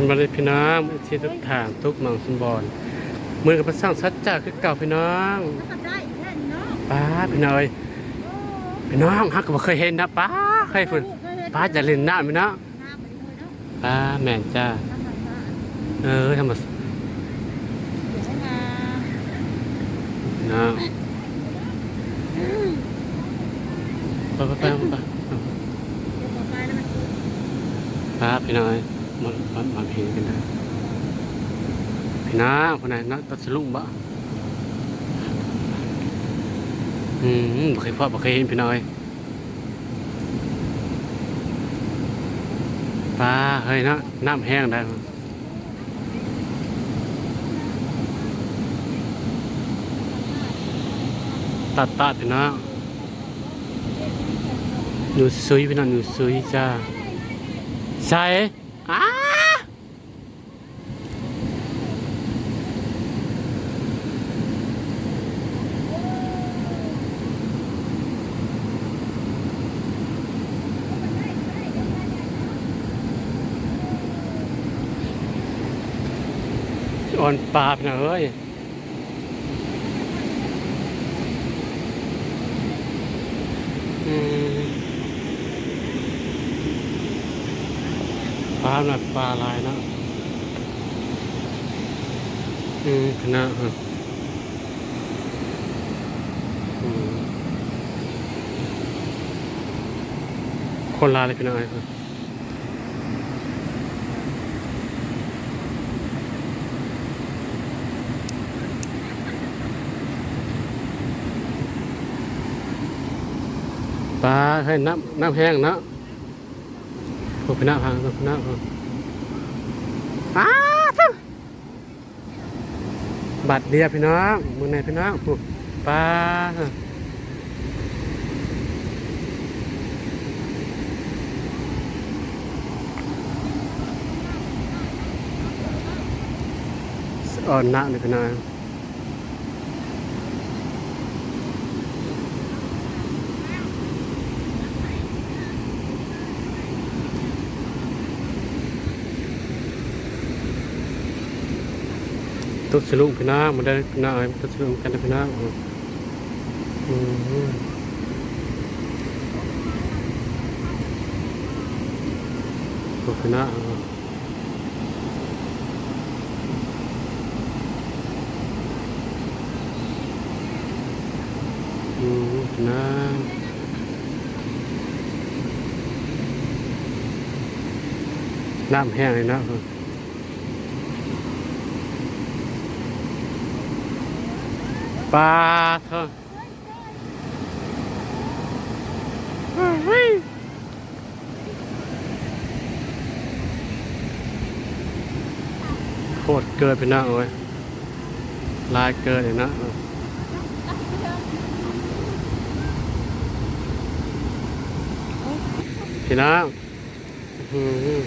มบัติพี่น้องที่ทุกทางทุกหมองสมบรเมื่อกับพระสร้างสัจจะคือเก่าพี่น้องก็ได้แค่นี้เนาะป้าพี่น้องเอ้ยพี่น้องฮักก็บ่เคยเห็นนะป้าเคยพุ่นป้าจะเล่นน้ำพี่น้องน้ำไปเลยเนาะป้าแม่นจ้าน้ำแบบว่าเออทำมาเดี๋ยวให้มาน้องไปไปไปไป เดี๋ยวต่อไปแล้วมัน ป้าพี่น้องเอ้ย มันมันมันเห็นกันได้พี่น้องคนไหนนะตัดสลุงบ่อืมบ่เคยพอบ่เคยเห็นพี่น้อยปลาเฮ้ยนะน้ำแห้งได้ตัดตัดพี่น้อยู่ซุยพี่น้องอยู่ซุยจ้าใส่อ้า อนปลาพี่น้องเอ้ยปลาหนักปลาลายนะอืมคณะฮะอืมคนลายเลยพี่น้องเอ้ยครับ ให้น้ำน้ำแห้งเนาะพวกพี่น้าพังพวกพี่น้าพังอ้าท่าบัดเดียวพี่น้องมึงไหนพี่น้องพวกปลาอ่อนหนักเลยพี่น้อง ตุสลุงพี่น้องมาได้พน้องเอ้ตุสลุงกันพี่น้องอืมพี่น้องอืมพี่น้องน้ำแห้งเลยนะ ปลาเถอะโคตรเกินไปนะโอ้ยลายเกินเลยนะพี่น้องอื้อหือ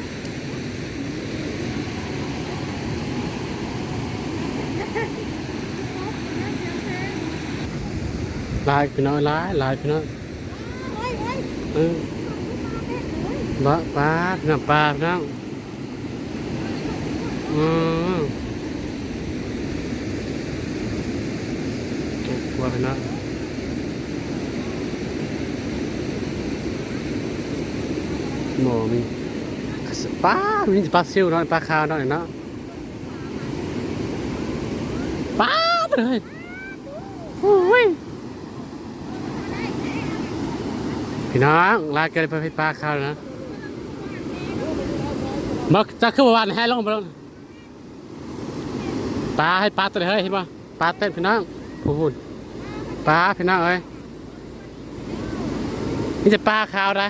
ลายพี่น้องลายลายพี่น้องเฮ้ยเฮ้ยเออปลาปลาพี่น้องปลาพี่น้องอืมกลัวพี่น้องหมอมีปลามีปลาซิวเนาะปลาขาวนาะเนาะปลาเลยโอ้ย พี่น้องลาเกินไปให้ปลาข้าวนะมาจะขึ้นมาวันให้ลงไปลงปลาให้ปลาตัวเฮ้ยเห็นป่ะปลาเต้นพี่น้องพูดปลาพี่น้องเอ้ยนี่จะปลาขาวนะ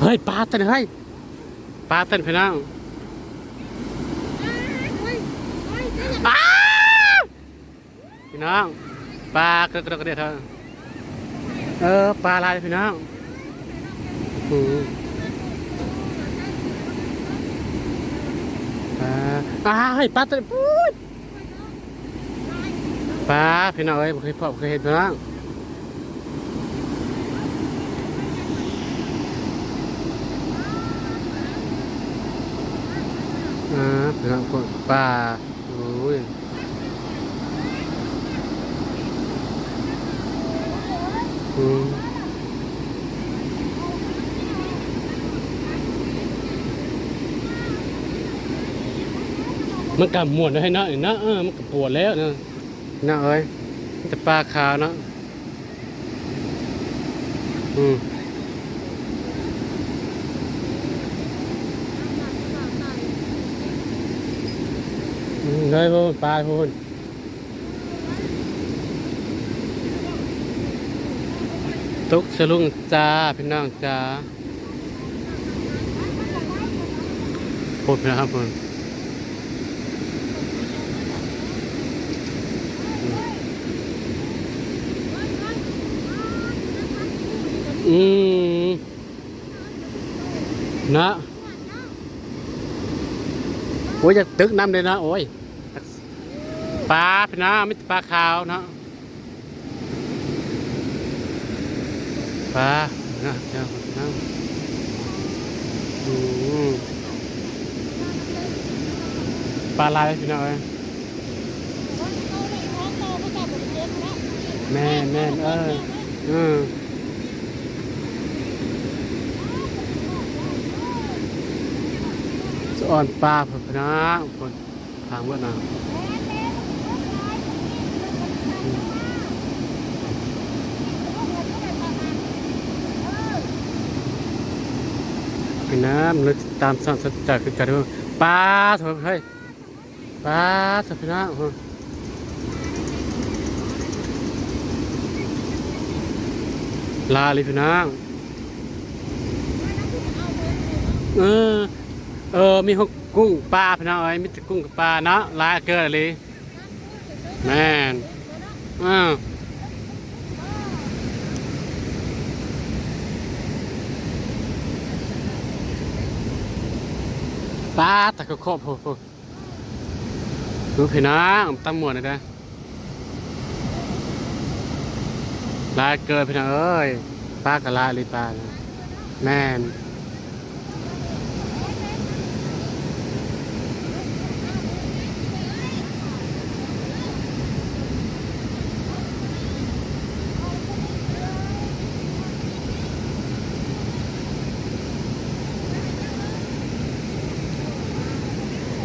เฮ้ยปลาเต้นเฮ้ยปลาเต้นพี่น้อง พี่น้องปลากระเดียดเถอะเออปลาลายพี่น้องปลาอ้าให้ปลาตัวปุ้ยปลาพี่น้องเอ้ยเคยพบเคยเห็นพี่น้องอ่าพี่น้องปลา มันกับมวนเลยเนาะเนาะเออมันกับปวดแล้วเนาะเนาะเอ้ยแต่ปลาขาวเนาะอืมอืมเลยพูนปลาพูนตุกสลุงจ้าพี่น้องจ้าพูดนะครับพูน อืมนะโอ้ยอยากตึกน้ำเลยนะ โอ้ยปลาพน้าไม่ปลาขาวนาะปลานาะเจ้าเนาะอืมปลาลายพี่น้องเอ้ยแม่แม่เอออืมสะ อ่อนปลาพี่น้องคนทางเวียดนามัน้ำเราตามสังสัจจะคือกันว่าปลาเถอะเฮ้ยปลาเถอะพี่น้ำลาเลยพี่น้ำเออ เออมีหกกุ้งปลาพี่น้ำเอ้ยมีแต่กุ้งกับปลาเนาะลายเกิดเลยแม่นอ้าวปลาตะกะโคบโหดูพี่น้องตั้งหมวดเลยนะลายเกินพี่น้องเอ้ยปลากะลาเลยปลาแม่น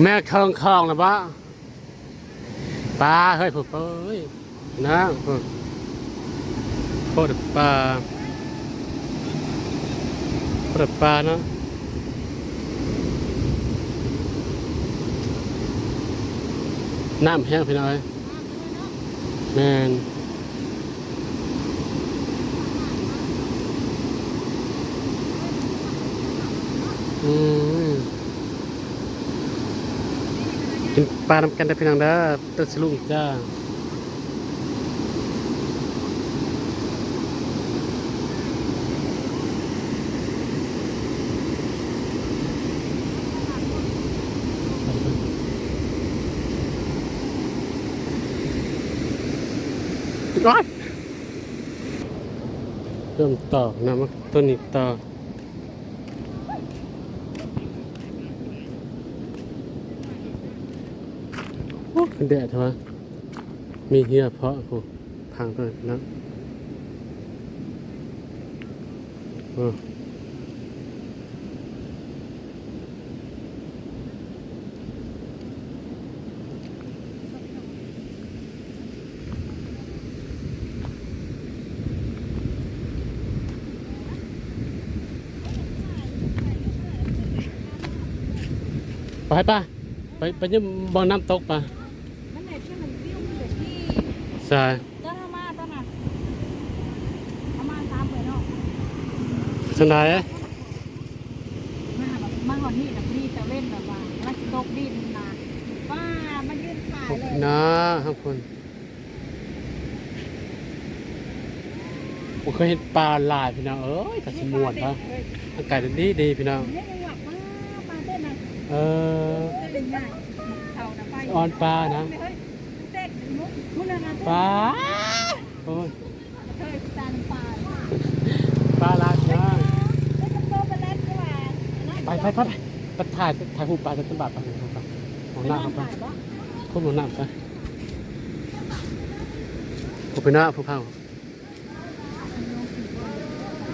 แม่เคิงคลองนะบ้าปลาเฮ้ยผมเอ้ยนะโคตรปลาโคตรปลาเนาะน้ำแห้งพี่น้อยแม่นอืม กินปลาทำกันได้พี่น้องเด้อตัวสลุงจ้าร้อยเริ่มต่อนะมันต้นนี้ต่อโอ้เป็น แดดใช่ไหมมีเหี้ยเพาะโอ้พังเลยนะโอ้ไปป่ะไปไปยังบ่อน้ำตกป่ะ มันไหนที่มันวิวมันแบบที่ ใช่เจ้ามาตอนน่ะเอามาตามไปเนาะสนายมาแบบมาหอนนี่แบบนี่แต่เล่นแบบว่าแล้วตกดินนะว่ามันยืนขายเลยนะครับคุณผมเคยเห็นปลาลายพี่น้องเอ้ยกับสมวนปะอากาศดีดีพี่น้องเนี่ยยังหวักมาปลาเต้นนะเออเต้นง่ายเท่านะไปออนปลานะ ปลาโอ้ยเฮ้ยตาลปลาปลาลายพี่น้องแล้วจะโตไปแล้วใช่ไหมไปไปไปไปไปถ่ายถ่ายหูปปลาจะตบาดไปไปไปไปของหน้าเข้าไปพวกของหน้าไปผมไปหน้าผู้พัง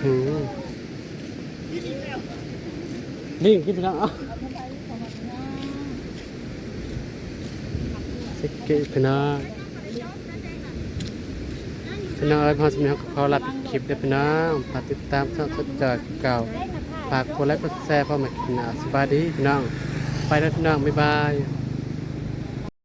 อืมนี่กินไปแล้วเอ้าสิเกะไปหน้า พี่น้องเอ้ยพอสมัยเขาขอรับคลิปเด้อพี่น้องฝากติดตามช่องสดจอดเก่าฝากกดไลค์กดแชร์พอมากินหนาสบายดีพี่น้อง ไปแล้วพี่น้องบ๊ายบาย